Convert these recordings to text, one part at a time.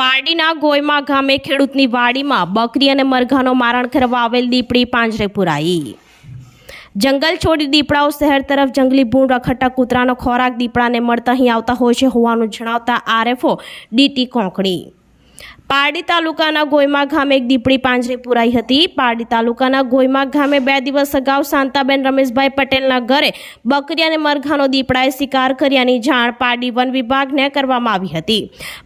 પારડીના ગોયમા ગામે ખેડૂતની વાડીમાં બકરી અને મરઘાનો મારણ કરવા આવેલ દીપડી પાંજરે પુરાઈ. જંગલ છોડી દીપડાઓ શહેર તરફ જંગલી ભૂંડ રખડતા કૂતરાનો ખોરાક દીપડાને મળતા અહીં આવતા હોય છે હોવાનું જણાવતા આરએફઓ ડીટી કોંકણી. પારડી તાલુકાના ગોયમા ગામે એક દીપડી પાંજરે પુરાઈ હતી. પારડી તાલુકાના ગોયમા ગામે બે દિવસ અગાઉ શાંતાબેન રમેશભાઈ પટેલના ઘરે બકરી અને મરઘાનો દીપડાએ શિકાર કર્યાની જાણ પારડી વન વિભાગને કરવામાં આવી હતી.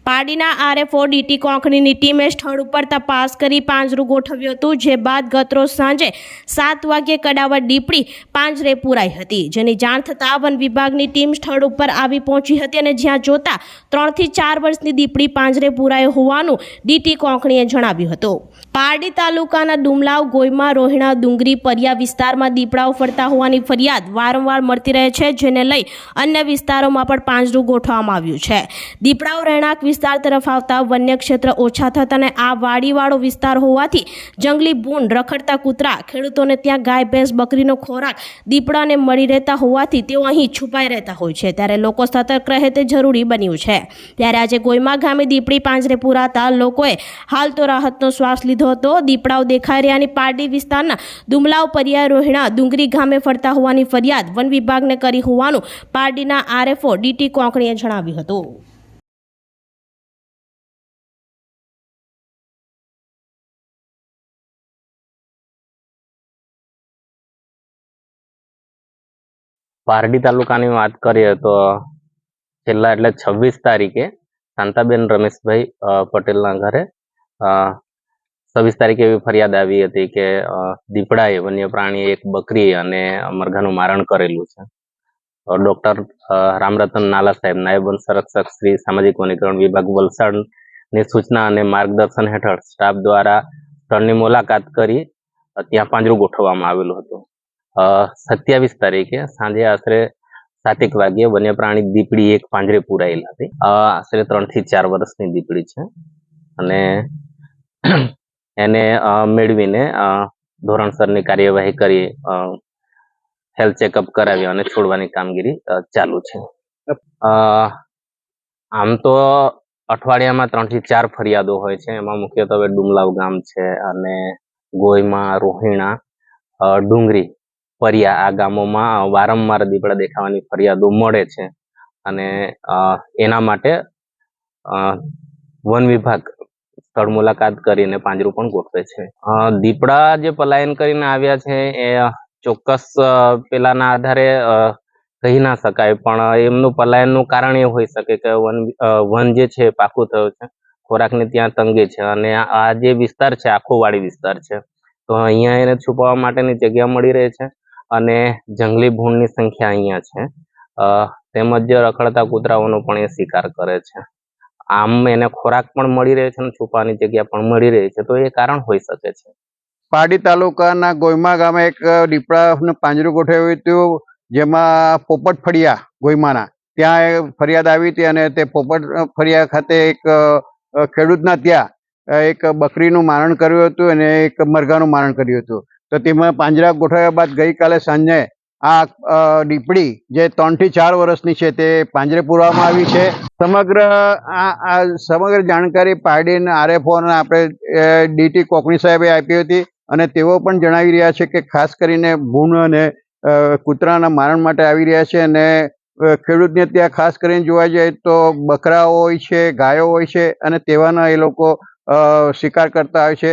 પારડીના આરએફઓ ડીટી કોંકણીની ટીમે સ્થળ ઉપર તપાસ કરી પાંજરું ગોઠવ્યું હતું, જે બાદ ગતરો સાંજે સાત વાગ્યે કડાવર દીપડી પાંજરે પુરાઈ હતી. જેની જાણ થતાં વન વિભાગની ટીમ સ્થળ ઉપર આવી પહોંચી હતી અને જ્યાં જોતા ત્રણથી ચાર વર્ષની દીપડી પાંજરે પુરાઈ હોવાનું ડીટી કોંકણીએ જણાવ્યું હતું. પારડી તાલુકાના ડુમલાવ, ગોયમાં, રોહિણા, ડુંગરી, પરિયા વિસ્તારમાં દીપડાઓ ફરતા હોવાની ફરિયાદ વારંવાર મળતી રહે છે, જેને લઈ અન્ય વિસ્તારોમાં પણ પાંજરું ગોઠવવામાં આવ્યું છે. દીપડાઓ રહેણાંક વિસ્તાર તરફ આવતા વન્ય ક્ષેત્ર ઓછા થતા અને આ વાડીવાળો વિસ્તાર હોવાથી જંગલી ભૂંડ રખડતા કૂતરા, ખેડૂતોને ત્યાં ગાય, ભેંસ, બકરીનો ખોરાક દીપડાને મળી રહેતા હોવાથી તેઓ અહીં છુપાઈ રહેતા હોય છે. ત્યારે લોકો સતર્ક રહે તે જરૂરી બન્યું છે. ત્યારે આજે ગોયમા ગામે દીપડી પાંજરે પુરાતા લોકોએ હાલ તો રાહતનો શ્વાસ લીધો હતો. દીપડાઓ દેખાઈ રહ્યાની પારડી વિસ્તારના દુમલાવ પરિયા રોહિણા ડુંગરી ગામે ફરતા હોવાની ફરિયાદ વન વિભાગને કરી હોવાનું પારડીના આરએફઓ ડીટી કોંકણીએ જણાવ્યું હતું. પારડી તાલુકાની વાત કરીએ તો છેલ્લા એટલે છવ્વીસ તારીખે શાંતાબેન રમેશભાઈ પટેલના ઘરે. છવ્વીસ તારીખે એવી ફરિયાદ આવી હતી કે દીપડાએ વન્ય પ્રાણીએ એક બકરી અને મરઘાનું મારણ કરેલું છે. ડૉક્ટર રામરતન નાલા સાહેબ, નાયબ સંરક્ષક શ્રી સામાજિક વનીકરણ વિભાગ વલસાડની સૂચના અને માર્ગદર્શન હેઠળ સ્ટાફ દ્વારા સ્થળની મુલાકાત કરી ત્યાં પાંજરું ગોઠવવામાં આવેલું હતું. સત્યાવીસ તારીખે સાંજે આશરે સાતેક વાગ્યે વન્ય પ્રાણી દીપડી એક પાંજરે પુરાયેલ હતી આશરે ત્રણથી ચાર વર્ષની દીપડી છે. અને એને મેળવીને ધોરણસરની કાર્યવાહી કરી હેલ્થ ચેકઅપ કરાવી અને છોડવાની કામગીરી ચાલુ છે. આમ તો અઠવાડિયામાં ત્રણથી ચાર ફરિયાદો હોય છે. એમાં મુખ્યત્વે ડુમલાવ ગામ છે અને ગોયમાં રોહિણા ડુંગરી પરિયા આ ગામોમાં વારંવાર દીપડા દેખાવાની ફરિયાદો મળે છે અને એના માટે વન વિભાગ સ્થળ મુલાકાત કરીને પાંજરું પણ ગોઠવે છે. દીપડા જે પલાયન કરીને આવ્યા છે એ ચોક્કસ પેલાના આધારે કહી ના શકાય પણ એમનું પલાયનનું કારણ એ હોઈ શકે કે વન વન જે છે પાકું થયું છે, ખોરાકની ત્યાં તંગી છે અને આ જે વિસ્તાર છે આખો વાડી વિસ્તાર છે. તો અહીંયા એને છુપાવવા માટેની જગ્યા મળી રહે છે. અને જંગલી ભૂણની સંખ્યા અહીંયા છે. તેમજ રખડતા કૂતરાઓનો પણ એ શિકાર કરે છે. આમ એને ખોરાક પણ મળી રહે છે અને છુપાની જગ્યા પણ મળી રહે છે. તો એ કારણ હોઈ શકે છે. પારડી તાલુકાના ગોયમા ગામે એક દીપડાનું પાંજરું ગોઠવ્યું હતું, જેમાં પોપટ ફળિયા ગોયમાના. ત્યાં એ ફરિયાદ આવી હતી અને તે પોપટ ફળિયા ખાતે એક ખેડૂતના ત્યાં એક બકરીનું મારણ કર્યું હતું અને એક મરઘાનું મારણ કર્યું હતું. તો તેમાં પાંજરા ગોઠવ્યા બાદ ગઈકાલે સાંજે આ દીપડી જે ત્રણથી ચાર વર્ષની છે તે પાંજરે પૂરવામાં આવી છે. સમગ્ર આ સમગ્ર જાણકારી પાડીને આરએફઓને આપણે ડીટી કોકણી સાહેબે આપી હતી અને તેઓ પણ જણાવી રહ્યા છે કે ખાસ કરીને ભૂણ અને કૂતરાના મારણ માટે આવી રહ્યા છે અને ખેડૂતને ત્યાં ખાસ કરીને જોવા જઈએ તો બકરાઓ હોય છે, ગાયો હોય છે અને તેવાના એ લોકો શિકાર કરતા હોય છે.